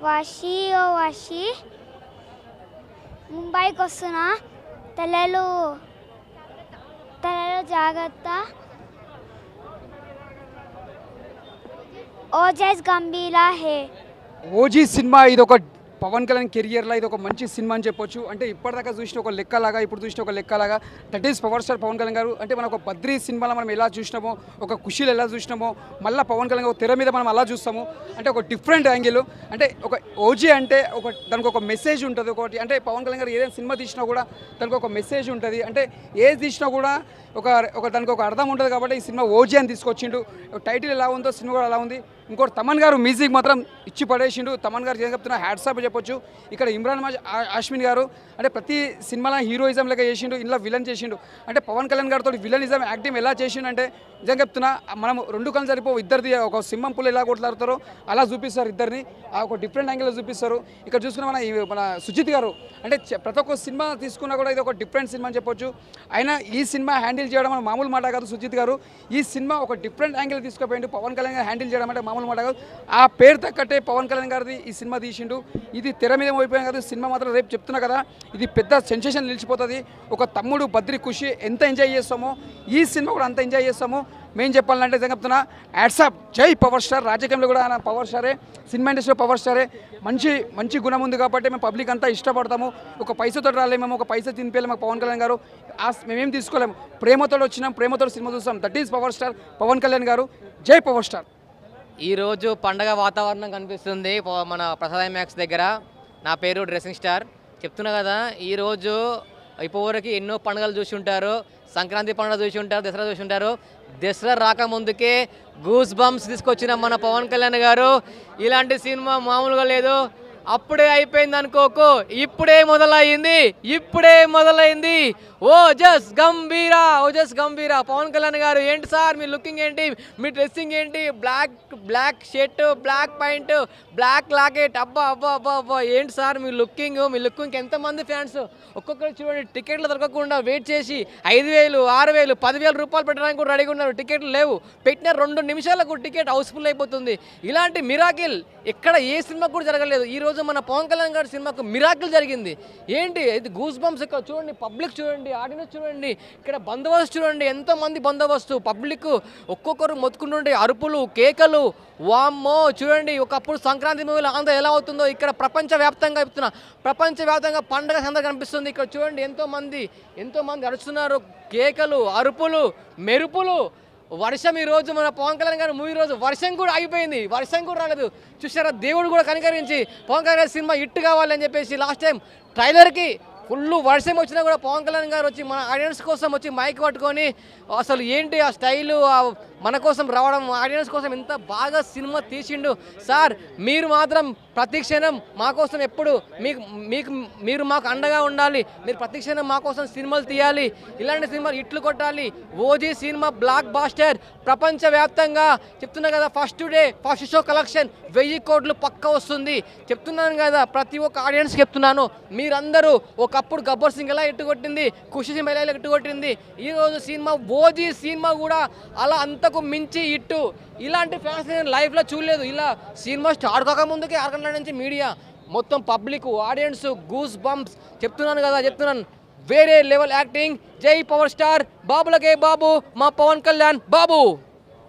వషి ఓ వషి ముంబైకి వస్తున్నా తలలు తలలో జాగ్రత్త ఓజస్ గంభీరా హే ఓజీ సినిమా ఇది ఒక పవన్ కళ్యాణ్ కెరియర్లో ఇది ఒక మంచి సినిమా అని చెప్పొచ్చు. అంటే ఇప్పటిదాకా చూసిన ఒక లెక్కలాగా ఇప్పుడు చూసిన ఒక లెక్కలాగా that is power star Pawan Kalyan garu. అంటే మనం ఒక బద్రీ సినిమాలో మనం ఎలా చూసినామో ఒక ఖుషీలు ఎలా చూసినామో మళ్ళీ పవన్ కళ్యాణ్ గారు తెర మీద మనం అలా చూస్తాము. అంటే ఒక డిఫరెంట్ యాంగిల్. అంటే ఒక ఓజీ అంటే ఒక దానికి ఒక మెసేజ్ ఉంటుంది ఒకటి. అంటే పవన్ కళ్యాణ్ గారు ఏదైనా సినిమా తీసినా కూడా దానికి ఒక మెసేజ్ ఉంటుంది. అంటే ఏది తీసినా కూడా ఒక ఒక దానికి ఒక అర్థం ఉంటుంది కాబట్టి ఈ సినిమా ఓజీ అని తీసుకొచ్చిండు. టైటిల్ ఎలా ఉందో సినిమా కూడా అలా ఉంది ఇంకోటి తమన్ గారు మ్యూజిక్ మాత్రం ఇచ్చి పడేసిండు. తమన్ గారు ఏం చెప్తున్నా హ్యాట్సాప్ చెప్పొచ్చు. ఇక్కడ ఇమ్రాన్ మాజ్ అశ్విన్ గారు అంటే ప్రతి సినిమాలో హీరోయిజం లెక్క చేసిండు ఇంట్లో విలన్ చేసిండు. అంటే పవన్ కళ్యాణ్ గారితో విలనిజం యాక్టింగ్ ఎలా చేసిండు అంటే నిజం చెప్తున్నా మనం రెండు కళ్ళు సరిపో ఇద్దరిది. ఒక సింహం పుల్ల ఎలా కొట్లాడతారో అలా చూపిస్తారు ఇద్దరిని. ఆ ఒక డిఫరెంట్ యాంగిల్లో చూపిస్తారు. ఇక్కడ చూసుకున్న మన మన సుజిత్ గారు అంటే ప్రతి ఒక్క సినిమా తీసుకున్నా కూడా ఇది ఒక డిఫరెంట్ సినిమా అని చెప్పొచ్చు. అయినా ఈ సినిమా హ్యాండిల్ చేయడం మామూలు మాట కాదు సుజిత్ గారు. ఈ సినిమా ఒక డిఫరెంట్ యాంగిల్ తీసుకుపోయిండు. పవన్ కళ్యాణ్ హ్యాండిల్ చేయడం అంటే మామూలు మాట కాదు. ఆ పేరు తగ్గట్టే పవన్ కళ్యాణ్ గారిది ఈ సినిమా తీసిండు. ఇది తెర మీద అయిపోయాం కాదు సినిమా మాత్రం రేపు చెప్తున్నా కదా. ఇది పెద్ద సెన్సేషన్ నిలిచిపోతుంది. ఒక తమ్ముడు బద్రి ఖుషి ఎంత ఎంజాయ్ చేస్తామో ఈ సినిమా కూడా అంత ఎంజాయ్ చేస్తాము మేము చెప్పాలంటే నిజంగా చెప్తున్నా. యాడ్సాప్ జై పవర్ స్టార్. రాజకీయంలో కూడా ఆయన పవర్ స్టారే. సినిమా ఇండస్ట్రీలో పవర్ స్టారే. మంచి మంచి గుణం ఉంది కాబట్టి మేము పబ్లిక్ అంతా ఇష్టపడతాము. ఒక పైసతో రాలేము మేము ఒక పైసా తినిపించాలి మాకు పవన్ కళ్యాణ్ గారు. మేమేం తీసుకోలేము. ప్రేమతో వచ్చినాం ప్రేమతో సినిమా చూస్తాం. That is power star Pawan Kalyan garu. జై పవర్ స్టార్. ఈరోజు పండగ వాతావరణం కనిపిస్తుంది. మన ప్రసాద్ మ్యాక్స్ దగ్గర. నా పేరు డ్రెస్సింగ్ స్టార్. చెప్తున్నా కదా ఈరోజు ఇప్పటివరకు ఎన్నో పండుగలు చూసి ఉంటారు. సంక్రాంతి పండుగ చూసి ఉంటారు దసరా చూసి ఉంటారు. దసరా రాకముందుకే గూస్ బంప్స్ తీసుకొచ్చిన మన పవన్ కళ్యాణ్ గారు. ఇలాంటి సినిమా మామూలుగా లేదు. అప్పుడే అయిపోయింది అనుకోకు. ఇప్పుడే మొదలైంది ఇప్పుడే మొదలైంది ఓ జస్ గంభీరా ఓ జస్ గంభీరా. పవన్ కళ్యాణ్ గారు ఏంటి సార్ మీ లుకింగ్ ఏంటి? మీ డ్రెస్సింగ్ ఏంటి? Black black shirt black point black locket. అబ్బా అబ్బా అబ్బా అబ్బా. ఏంటి సార్ మీ లుకింగ్? మీ లుకింగ్ ఎంతమంది ఫ్యాన్స్? ఒక్కొక్కరు చూడండి టికెట్లు దొరకకుండా వెయిట్ చేసి ఐదు వేలు ఆరు వేలు పదివేల రూపాయలు పెట్టడానికి కూడా రెడీగా ఉన్నారు. టికెట్లు లేవు. పెట్టిన రెండు నిమిషాలకు టికెట్ హౌస్ఫుల్ అయిపోతుంది. ఇలాంటి మిరాకిల్ ఇక్కడ ఏ సినిమా కూడా జరగలేదు. ఈరోజు మన పవన్ కళ్యాణ్ గారి సినిమాకు మిరాకిల్ జరిగింది. ఏంటి? ఇది గూస్ బంప్స్ ఇక్కడ చూడండి పబ్లిక్ చూడండి. ఆడియన్స్ చూడండి ఇక్కడ బందోబస్తు చూడండి ఎంతమంది బందోబస్తు. పబ్లిక్ ఒక్కొక్కరు మొత్తుకుంటుండే అరుపులు కేకలు. వామ్మో చూడండి ఒకప్పుడు సంక్రాంతి మూవీలో ఆంధ్ర ఎలా అవుతుందో ఇక్కడ ప్రపంచవ్యాప్తంగా చెప్తున్నా. ప్రపంచవ్యాప్తంగా పండగ సందర్భం కనిపిస్తుంది. ఇక్కడ చూడండి ఎంతోమంది ఎంతోమంది అరుస్తున్నారు. కేకలు అరుపులు మెరుపులు. వర్షం ఈ రోజు మన పవన్ కళ్యాణ్ గారి మూవీ రోజు వర్షం కూడా ఆగిపోయింది. వర్షం కూడా రాలేదు. చూసారా దేవుడు కూడా కనికరించి పవన్ కళ్యాణ్ సినిమా హిట్ కావాలని చెప్పేసి లాస్ట్ టైం ట్రైలర్కి ఫుల్ వర్షం వచ్చినా కూడా పవన్ కళ్యాణ్ గారు వచ్చి మన ఆడియన్స్ కోసం వచ్చి మైక్ పట్టుకొని అసలు ఏంటి ఆ స్టైలు మన కోసం రావడం ఆడియన్స్ కోసం ఇంత బాగా సినిమా తీసిండు. సార్ మీరు మాత్రం ప్రతి క్షణం మా కోసం ఎప్పుడు మీకు మీకు మీరు మాకు అండగా ఉండాలి. మీరు ప్రతి క్షణం మా కోసం సినిమాలు తీయాలి. ఇలాంటి సినిమాలు ఇట్లు కొట్టాలి. ఓజీ సినిమా బ్లాక్ బాస్టర్ ప్రపంచవ్యాప్తంగా చెప్తున్నా కదా first day first show collection వెయ్యి కోట్లు పక్క వస్తుంది. చెప్తున్నాను కదా ప్రతి ఒక్క ఆడియన్స్ చెప్తున్నాను. మీరందరూ ఒక ఒకప్పుడు గబ్బర్ సింగ్ ఎలా ఎట్టుకొట్టింది ఖుషి సింగ్ ఎలా ఎట్టుకొట్టింది ఈ రోజు సినిమా ఓజీ సినిమా కూడా అలా అంతకు మించి ఇట్టు. ఇలాంటి ఫ్యాన్స్ నేను లైఫ్లో చూడలేదు. ఇలా సినిమా స్టార్ట్ కాకముందుకే ఆరుగంటల నుంచి మీడియా మొత్తం పబ్లిక్ ఆడియన్స్ గూస్ బంప్స్ చెప్తున్నాను కదా చెప్తున్నాను. వేరే లెవెల్ యాక్టింగ్ జై పవర్ స్టార్ బాబులకే బాబు మా పవన్ కళ్యాణ్ బాబు.